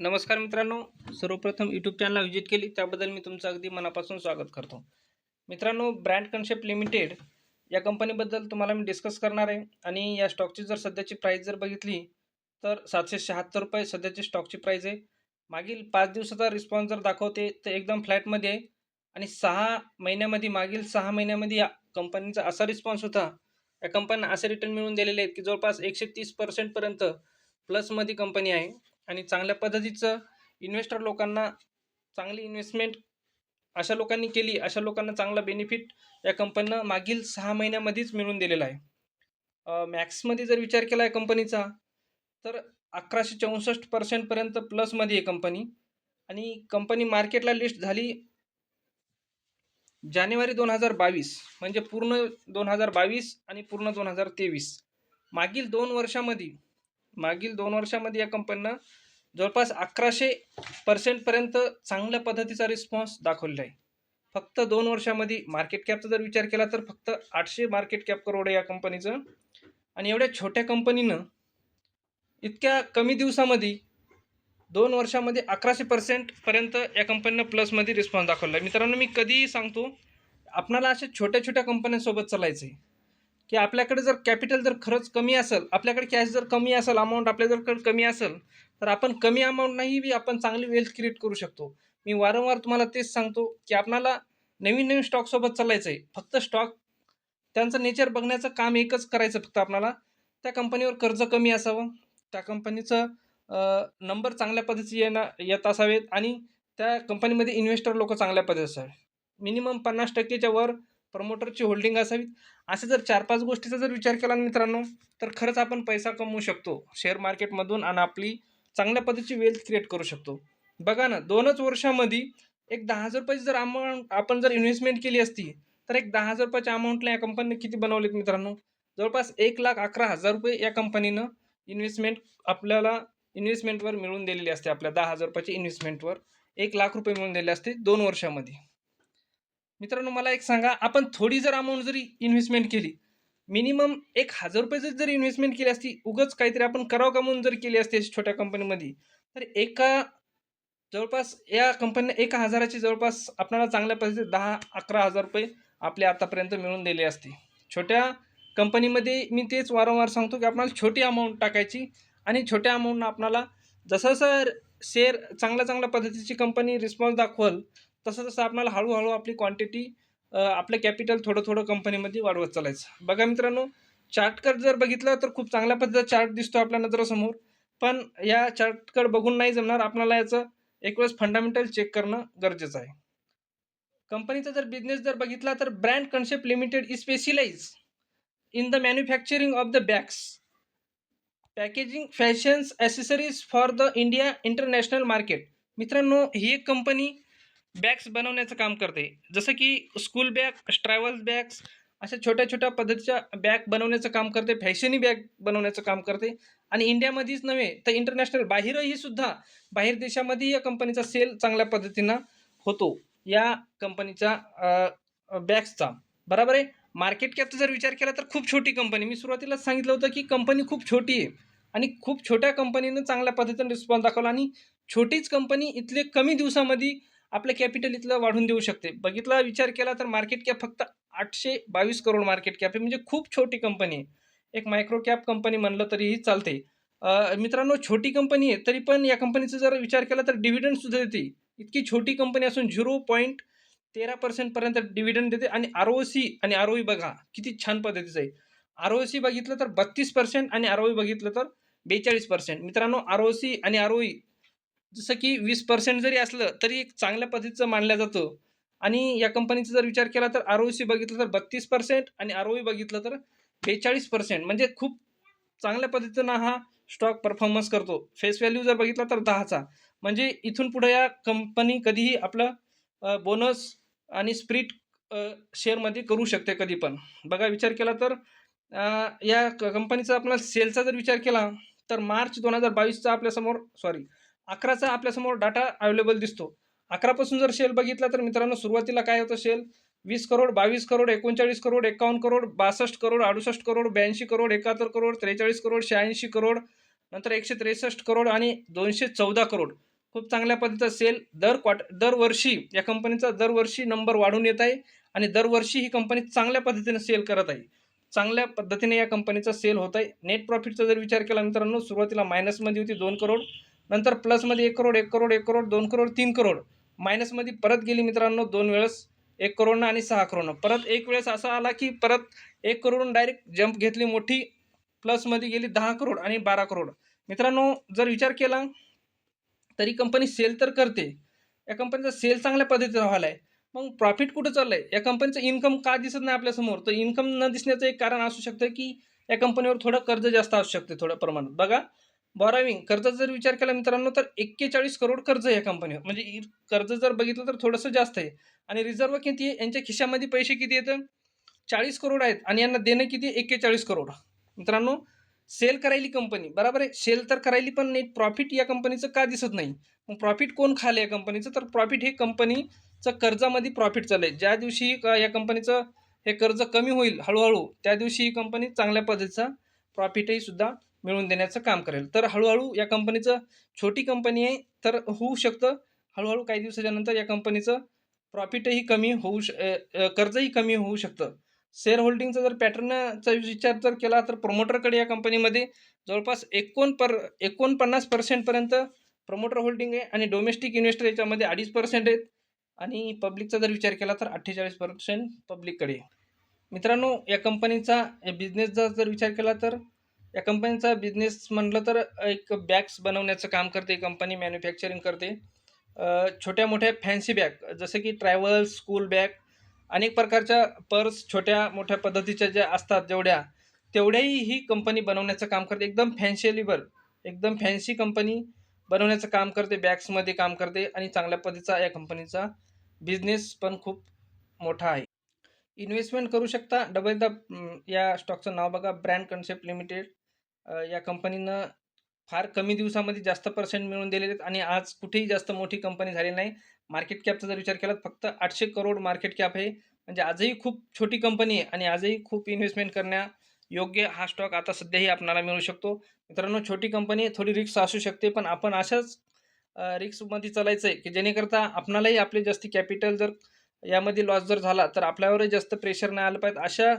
नमस्कार मित्रांनो सर्वप्रथम यूट्यूब चॅनलला व्हिजिट केली त्याबद्दल मी तुमचं अगदी मनापासून स्वागत करतो. मित्रांनो ब्रँड कन्सेप्ट लिमिटेड या कंपनीबद्दल तुम्हाला मी डिस्कस करणार आहे आणि या स्टॉकची जर सध्याची प्राईस जर बघितली तर सातशे शहात्तर रुपये सध्याची स्टॉकची प्राईस आहे. मागील पाच दिवसाचा रिस्पॉन्स जर दाखवते तर एकदम फ्लॅटमध्ये आहे. आणि सहा महिन्यामध्ये मागील सहा महिन्यामध्ये या कंपनीचा असा रिस्पॉन्स होता. या कंपन्यांना असे रिटर्न मिळून दिलेले आहेत की जवळपास एकशे तीस पर्सेंटपर्यंत प्लसमध्ये कंपनी आहे. आणि चांगल्या पद्धतीचं इन्व्हेस्टर लोकांना चांगली इन्व्हेस्टमेंट अशा लोकांनी केली अशा लोकांना चांगला बेनिफिट या कंपनीनं मागील सहा महिन्यामध्येच मिळून दिलेला आहे. मॅक्समध्ये जर विचार केला आहे कंपनीचा तर अकराशे चौसष्ट पर्सेंटपर्यंत प्लसमध्ये आहे कंपनी आणि कंपनी मार्केटला लिस्ट झाली जानेवारी दोन हजार बावीस म्हणजे पूर्ण दोन हजार बावीस आणि पूर्ण दोन हजार तेवीस. मागील दोन वर्षामध्ये मागील दोन वर्षामध्ये या कंपनीनं जवळपास अकराशे पर्सेंटपर्यंत चांगल्या पद्धतीचा रिस्पॉन्स दाखवलेला आहे. फक्त दोन वर्षामध्ये मार्केट कॅपचा जर विचार केला तर फक्त आठशे मार्केट कॅप करोड आहे या कंपनीचं आणि एवढ्या छोट्या कंपनीनं इतक्या कमी दिवसामध्ये दोन वर्षामध्ये अकराशे पर्सेंटपर्यंत या कंपनीनं प्लसमध्ये रिस्पॉन्स दाखवला आहे. मित्रांनो मी कधीही सांगतो आपणाला अशा छोट्या छोट्या कंपन्यांसोबत चालायचं आहे की आपल्याकडे जर कॅपिटल जर खरंच कमी असेल आपल्याकडे कॅश जर कमी असेल अमाऊंट आपल्या जर कमी असेल तर आपण कमी अमाऊंटनंही बी आपण चांगली वेल्थ क्रिएट करू शकतो. मी वारंवार तुम्हाला तेच सांगतो की आपणाला नवीन नवीन स्टॉकसोबत चालायचं आहे फक्त स्टॉक त्यांचं नेचर बघण्याचं काम एकच करायचं फक्त आपणाला. त्या कंपनीवर कर्ज कमी असावं. त्या कंपनीचं नंबर चांगल्या पद्धतीचे येणं येत असावेत आणि त्या कंपनीमध्ये इन्व्हेस्टर लोक चांगल्या पद्धतीचे असावे. मिनिमम पन्नास टक्केच्या वर प्रमोटरची होल्डिंग असावी असे जर चार पाच गोष्टीचा जर विचार केला मित्रांनो तर खरंच आपण पैसा कमवू शकतो शेअर मार्केटमधून आणि आपली चांगल्या पद्धतीची वेल्थ क्रिएट करू शकतो. बघा ना दोनच वर्षामध्ये एक दहा हजार रुपयाची जर अमाऊंट आपण जर इन्व्हेस्टमेंट केली असती तर एक दहा हजार रुपयाच्या अमाऊंटला या कंपनीने किती बनवलेत मित्रांनो? जवळपास एक लाख अकरा हजार रुपये या कंपनीनं इन्व्हेस्टमेंट आपल्याला इन्व्हेस्टमेंटवर मिळून दिलेली असते आपल्या दहा हजार रुपयाची इन्व्हेस्टमेंटवर एक लाख रुपये मिळून दिले असते दोन वर्षामध्ये. मित्रांनो मला एक सांगा आपण थोडी जर अमाऊंट जरी इन्व्हेस्टमेंट केली मिनिमम एक हजार रुपये जर जरी इन्व्हेस्टमेंट केली असती उगच काहीतरी आपण करावं कमवून जर केली असते छोट्या कंपनीमध्ये तर एका जवळपास या कंपनीने एका हजाराची जवळपास आपल्याला चांगल्या पैसे दहा अकरा हजार रुपये आपले आतापर्यंत मिळून दिले असते. छोट्या कंपनीमध्ये मी तेच वारंवार सांगतो की आपल्याला छोटी अमाऊंट टाकायची आणि छोट्या अमाऊंटनं आपणाला जसं जसं शेअर चांगल्या चांगल्या पद्धतीची कंपनी रिस्पॉन्स दाखवल तसं तसं आपल्याला हळूहळू आपली क्वांटिटी आपलं कॅपिटल थोडं थोडं कंपनीमध्ये वाढवत चालायचं. बघा मित्रांनो चार्टकट जर बघितलं तर खूप चांगल्या पद्धतीचा चार्ट दिसतो आपल्या नजरासमोर. पण या चार्टकड बघून नाही जमणार. आपल्याला याचं एक वेळेस फंडामेंटल चेक करणं गरजेचं आहे. कंपनीचा जर बिझनेस जर बघितला तर brand concept limited is specialise in the manufacturing of the bags packaging fashions accessories for the India international market मित्रांनो ही एक कंपनी बॅग्स बनवण्याचं काम करते. जसं की स्कूल बॅग ट्रॅव्हल्स बॅग्स अशा छोट्या छोट्या पद्धतीच्या बॅग बनवण्याचं काम करते. फॅशनी बॅग बनवण्याचं काम करते. आणि इंडियामध्येच नव्हे तर इंटरनॅशनल बाहेरही सुद्धा बाहेर देशामध्ये या कंपनीचा सेल चांगल्या पद्धतीनं होतो. या कंपनीच्या बॅग्सचा बरोबर आहे? मार्केट कॅपचा जर विचार केला तर खूप छोटी कंपनी मी सुरुवातीलाच सांगितलं होतं की कंपनी खूप छोटी आहे. आणि खूप छोट्या कंपनीनं चांगल्या पद्धतीने रिस्पॉन्स दाखवला. आणि छोटीच कंपनी इथले कमी दिवसामध्ये आपलं कॅपिटल इथलं वाढून देऊ शकते. बघितला विचार केला तर मार्केट कॅप फक्त आठशे बावीस करोड मार्केट कॅप आहे. म्हणजे खूप छोटी कंपनी आहे. एक मायक्रो कॅप कंपनी म्हणलं तरीही चालते मित्रांनो छोटी कंपनी आहे तरी पण या कंपनीचा जर विचार केला तर डिव्हिडंडसुद्धा देते. इतकी छोटी कंपनी असून झिरो पॉईंट तेरा पर्सेंटपर्यंत डिव्हिडंड देते आणि आर ओ सी आणि आर ओ बघा किती छान पद्धतीचं आहे. आर ओ सी बघितलं तर बत्तीस पर्सेंट आणि आर ओ बघितलं तर बेचाळीस पर्सेंट मित्रांनो आर ओ सी आणि आर ओ जसं की वीस पर्सेंट जरी असलं तरी एक चांगल्या पद्धतीचं मानलं जातं. आणि या कंपनीचा जर विचार केला तर आर ओ सी बघितलं तर बत्तीस पर्सेंट आणि आर ओ बघितलं तर बेचाळीस पर्सेंट म्हणजे खूप चांगल्या पद्धतीनं हा स्टॉक परफॉर्मन्स करतो. फेस व्हॅल्यू जर बघितला तर दहाचा. म्हणजे इथून पुढे या कंपनी कधीही आपलं बोनस आणि स्प्रिट शेअरमध्ये करू शकते कधी पण. बघा विचार केला तर या कंपनीचा आपला सेलचा जर विचार केला तर मार्च दोन हजार बावीसचा आपल्यासमोर सॉरी अकराचा आपल्यासमोर डाटा अवेलेबल दिसतो. अकरापासून जर शेल बघितला तर मित्रांनो सुरुवातीला काय होतं शेल वीस करोड बावीस करोड एकोणचाळीस करोड एकावन्न करोड बासष्ट करोड अडुसष्ट करोड ब्याऐंशी करोड एकाहत्तर करोड त्रेचाळीस करोड शहाऐंशी करोड नंतर एकशे त्रेसष्ट करोड आणि दोनशे चौदा करोड. खूप चांगल्या पद्धतीचा सेल दर क्वाट दरवर्षी या कंपनीचा दरवर्षी नंबर वाढून येत आहे आणि दरवर्षी ही कंपनी चांगल्या पद्धतीने सेल करत आहे. चांगल्या पद्धतीने या कंपनीचा सेल होत आहे. नेट प्रॉफिटचा जर विचार केला मित्रांनो सुरुवातीला मायनसमध्ये होती दोन करोड नंतर प्लसमध्ये एक करोड एक करोड एक करोड दोन करोड तीन करोड. मायनसमध्ये परत गेली मित्रांनो दोन वेळेस एक करोडनं आणि सहा करोडनं. परत एक वेळेस असा आला की परत एक करोडून डायरेक्ट जंप घेतली मोठी प्लसमध्ये गेली दहा करोड आणि बारा करोड. मित्रांनो जर विचार केला तरी कंपनी सेल तर करते. या कंपनीचा सेल चांगल्या पद्धतीने व्हायला आहे मग प्रॉफिट कुठं चाललं आहे या कंपनीचं इन्कम का दिसत नाही आपल्यासमोर तर इन्कम न दिसण्याचं एक कारण असू शकतं की या कंपनीवर थोडं कर्ज जास्त असू शकते थोड्या प्रमाणात. बघा बॉराविंग कर्जाचा जर विचार केला मित्रांनो तर एक्केचाळीस करोड कर्ज या कंपनीवर म्हणजे कर्ज जर बघितलं तर थोडंसं जास्त आहे. आणि रिझर्व किती आहे? यांच्या खिशामध्ये पैसे किती येतं चाळीस करोड आहेत. आणि यांना देणं किती एक्केचाळीस करोड. मित्रांनो सेल करायली कंपनी बरोबर आहे? सेल तर करायली पण नाही प्रॉफिट या कंपनीचं का दिसत नाही? मग प्रॉफिट कोण खाले या कंपनीचं तर प्रॉफिट हे कंपनीचं कर्जामध्ये प्रॉफिट चाललंय. ज्या दिवशी या कंपनीचं हे कर्ज कमी होईल हळूहळू त्या दिवशी ही कंपनी चांगल्या पद्धतीचा प्रॉफिटही सुद्धा मिळवून देण्याचं काम करेल. तर हळूहळू या कंपनीचं छोटी कंपनी आहे तर होऊ शकतं. हळूहळू काही दिवसाच्या नंतर या कंपनीचं प्रॉफिटही कमी होऊ श कर्जही कमी होऊ शकतं. शेअर होल्डिंगचा जर पॅटर्नचा विचार जर केला तर प्रमोटरकडे या कंपनीमध्ये जवळपास एकोण पर एकोणपन्नास पर्सेंटपर्यंत प्रमोटर होल्डिंग आहे आणि डोमेस्टिक इन्व्हेस्टर याच्यामध्ये अडीच पर्सेंट आहेत. आणि पब्लिकचा जर विचार केला तर अठ्ठेचाळीस पर्सेंट पब्लिककडे मित्रांनो या कंपनीचा बिझनेसचा जर विचार केला तर या कंपनीचा बिझनेस म्हटलं तर एक बॅग्स बनवण्याचं काम करते कंपनी मॅन्युफॅक्चरिंग करते. छोट्या मोठ्या फॅन्सी बॅग जसं की ट्रॅव्हल स्कूल बॅग अनेक प्रकारच्या पर्स छोट्या मोठ्या पद्धतीच्या ज्या असतात जेवढ्या तेवढ्याही ही कंपनी बनवण्याचं काम करते. एकदम फॅन्शियलीबल एकदम फॅन्सी कंपनी बनवण्याचं काम करते बॅग्समध्ये काम करते आणि चांगल्या पद्धतीचा या कंपनीचा बिझनेस पण खूप मोठा आहे. इन्व्हेस्टमेंट करू शकता डबल द या स्टॉकचं नाव बघा ब्रँड कन्सेप्ट लिमिटेड या कंपनीनं फार कमी दिवसामध्ये जास्त पर्सेंट मिळून दिलेले आहेत आणि आज कुठेही जास्त मोठी कंपनी झाली नाही. मार्केट कॅपचा जर विचार केला फक्त आठशे करोड मार्केट कॅप आहे. म्हणजे आजही खूप छोटी कंपनी आहे आणि आजही खूप इन्व्हेस्टमेंट करण्या योग्य हा स्टॉक आता सध्याही आपणाला मिळू शकतो. मित्रांनो छोटी कंपनी थोडी रिक्स असू शकते पण आपण अशाच रिक्समध्ये चालायचं आहे की जेणेकरता आपणालाही आपले जास्त कॅपिटल जर यामध्ये लॉस जर झाला तर आपल्यावरही जास्त प्रेशर नाही आलं पाहिजे. अशा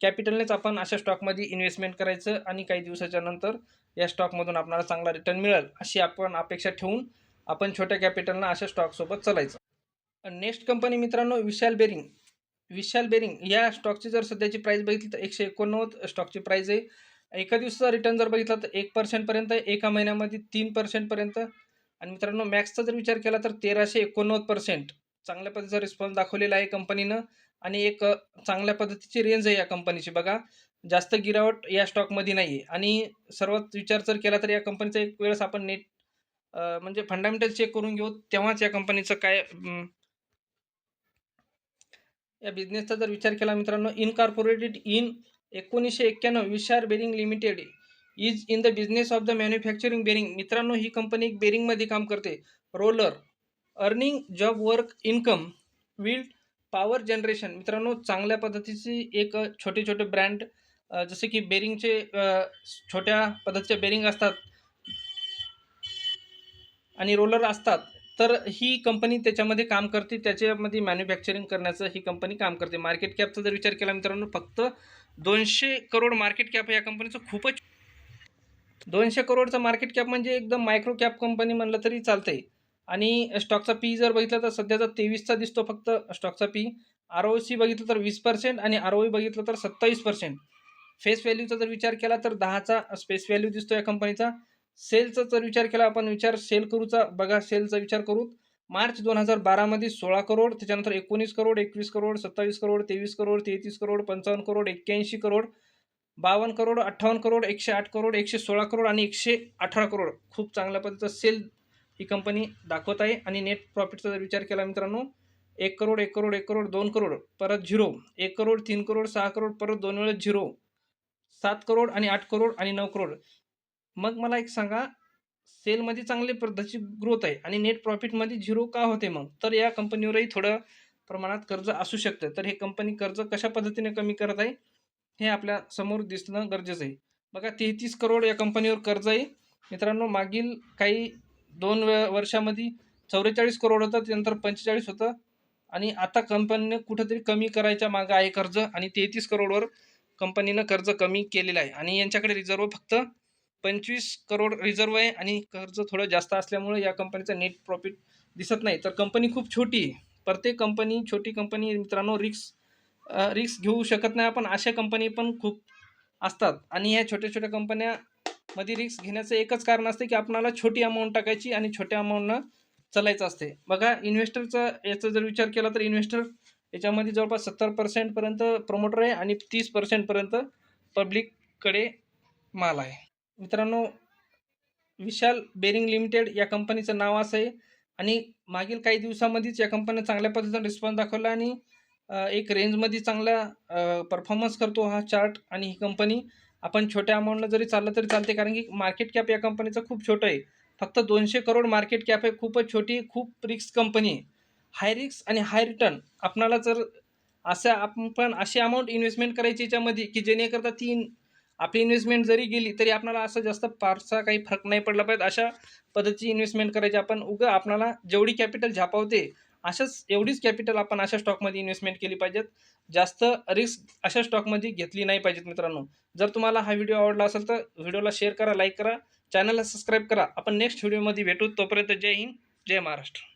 कॅपिटलनेच आपण अशा स्टॉकमध्ये इन्व्हेस्टमेंट करायचं आणि काही दिवसाच्या नंतर या स्टॉकमधून आपल्याला चांगला रिटर्न मिळेल अशी आपण अपेक्षा ठेवून आपण छोट्या कॅपिटलनं अशा स्टॉकसोबत चालायचं. नेक्स्ट कंपनी मित्रांनो विशाल बेरिंग. विशाल बेरिंग या स्टॉकची जर सध्याची प्राईस बघितली तर एकशे एकोणनव्वद स्टॉकची प्राईस आहे. एका दिवसाचा रिटर्न जर बघितला तर एक पर्सेंटपर्यंत एका महिन्यामध्ये तीन पर्सेंटपर्यंत आणि मित्रांनो मॅक्सचा जर विचार केला तर तेराशे एकोणनव्वद पर्सेंट चांगल्या पद्धतीचा रिस्पॉन्स दाखवलेला आहे कंपनीनं. आणि एक चांगल्या पद्धतीची रेंज आहे या कंपनीची बघा जास्त गिरावट या स्टॉकमध्ये नाही आहे आणि सर्वात विचार जर केला तर या कंपनीचा एक वेळेस आपण नेट म्हणजे फंडामेंटल चेक करून घेऊ तेव्हाच या कंपनीचं काय या बिझनेसचा जर विचार केला मित्रांनो इनकॉर्पोरेटेड इन एकोणीसशे एक्क्याण्णव विशार bearing limited is in the business of the manufacturing bearing मित्रांनो ही कंपनी एक बेरिंगमध्ये काम करते. Roller earning job work income wind power generation मित्रांनो चांगल्या पद्धतीची एक छोटे छोटे ब्रँड जसे की बेरिंगचे छोट्या पद्धतीचे बेरिंग असतात आणि रोलर असतात तर ही कंपनी त्याच्यामध्ये काम करते. त्याच्यामध्ये मॅन्युफॅक्चरिंग करण्याचं ही कंपनी काम करते. मार्केट कॅपचा जर विचार केला मित्रांनो फक्त दोनशे करोड मार्केट कॅप या कंपनीचं खूपच दोनशे करोडचं मार्केट कॅप म्हणजे एकदम मायक्रो कॅप कंपनी म्हणलं तरी चालतंय. आणि स्टॉकचा पी जर बघितलं तर सध्याचा तेवीसचा दिसतो फक्त स्टॉकचा पी आर ओ सी बघितलं तर वीस पर्सेंट आणि आर ओ बघितलं तर सत्तावीस पर्सेंट फेस व्हॅल्यूचा जर विचार केला तर दहाचा स्पेस व्हॅल्यू दिसतो या कंपनीचा सेलचा जर विचार केला आपण विचार सेल करूचा बघा सेलचा विचार करू. मार्च दोन हजार बारामध्ये सोळा करोड त्याच्यानंतर एकोणीस करोड एकवीस करोड सत्तावीस करोड तेवीस करोड तेहतीस करोड पंचावन्न करोड एक्क्याऐंशी करोड बावन्न करोड अठ्ठावन्न करोड एकशे आठ करोड एकशे सोळा करोड आणि एकशे अठरा करोड. खूप चांगल्या पद्धतीचा सेल ही कंपनी दाखवत आहे. आणि नेट प्रॉफिटचा जर विचार केला मित्रांनो एक करोड एक करोड एक करोड दोन करोड परत झिरो. एक करोड तीन करोड सहा करोड परत दोन वेळेस झिरो. सात करोड आणि आठ करोड आणि नऊ करोड. मग मला एक सांगा सेलमध्ये चांगली पद्धतीची ग्रोथ आहे आणि नेट प्रॉफिटमध्ये झिरो का होते मग? तर या कंपनीवरही थोडं प्रमाणात कर्ज असू शकतं. तर हे कंपनी कर्ज कशा पद्धतीने कमी करत आहे हे आपल्यासमोर दिसणं गरजेचं आहे. बघा तेहतीस करोड या कंपनीवर कर्ज आहे. मित्रांनो मागील काही दोन वे वर्षामध्ये चौवेचाळीस करोड होतं त्यानंतर पंचेचाळीस होतं. आणि आता कंपनीने कुठंतरी कमी करायच्या मागं आहे कर्ज आणि तेहतीस करोडवर कंपनीनं कर्ज कमी केलेलं आहे. आणि यांच्याकडे रिझर्व फक्त पंचवीस करोड रिझर्व आहे आणि कर्ज थोडं जास्त असल्यामुळे या कंपनीचा नेट प्रॉफिट दिसत नाही. तर कंपनी खूप छोटी आहे. प्रत्येक कंपनी छोटी कंपनी मित्रांनो रिक्स रिक्स घेऊ शकत नाही आपण. अशा कंपनी पण खूप असतात. आणि ह्या छोट्या छोट्या कंपन्या मध्ये रिक्स घेण्याचं एकच कारण असते की आपणाला छोटी अमाऊंट टाकायची आणि छोट्या अमाऊंटनं चालायचं असते. बघा इन्व्हेस्टरचा याचा जर विचार केला तर इन्व्हेस्टर याच्यामध्ये जवळपास सत्तर पर्सेंटपर्यंत प्रमोटर आहे आणि तीस पर्सेंटपर्यंत पब्लिककडे माल आहे. मित्रांनो विशाल बेरिंग लिमिटेड या कंपनीचं नाव असं आहे आणि मागील काही दिवसामध्येच या कंपनीने चांगल्या पद्धतीचा रिस्पॉन्स दाखवला आणि एक रेंजमध्ये चांगला परफॉर्मन्स करतो हा चार्ट आणि ही कंपनी आपण छोट्या अमाऊंटनं जरी चाललं तरी चालते कारण की मार्केट कॅप या कंपनीचं खूप छोटं आहे. फक्त दोनशे करोड मार्केट कॅप आहे खूपच छोटी खूप रिक्स कंपनी आहे. हाय रिक्स आणि हाय रिटर्न आपणाला जर असं आपण अशी अमाऊंट इन्व्हेस्टमेंट करायची याच्यामध्ये की जेणेकरता ती आपली इन्व्हेस्टमेंट जरी गेली तरी आपणाला असं जास्त फारसा काही फरक नाही पडला पाहिजे. अशा पद्धतीची इन्व्हेस्टमेंट करायची आपण उगं आपणाला जेवढी कॅपिटल झापावते अशाच एवढीच कॅपिटल आपण अशा स्टॉकमध्ये इन्व्हेस्टमेंट केली पाहिजेत. जास्त रिस्क अशा स्टॉकमध्ये घेतली नाही पाहिजेत मित्रांनो. जर तुम्हाला हा व्हिडिओ आवडला असेल तर व्हिडिओला शेअर करा लाईक करा. चॅनलला सबस्क्राईब करा. आपण नेक्स्ट व्हिडिओमध्ये भेटू. तोपर्यंत जय हिंद जय महाराष्ट्र.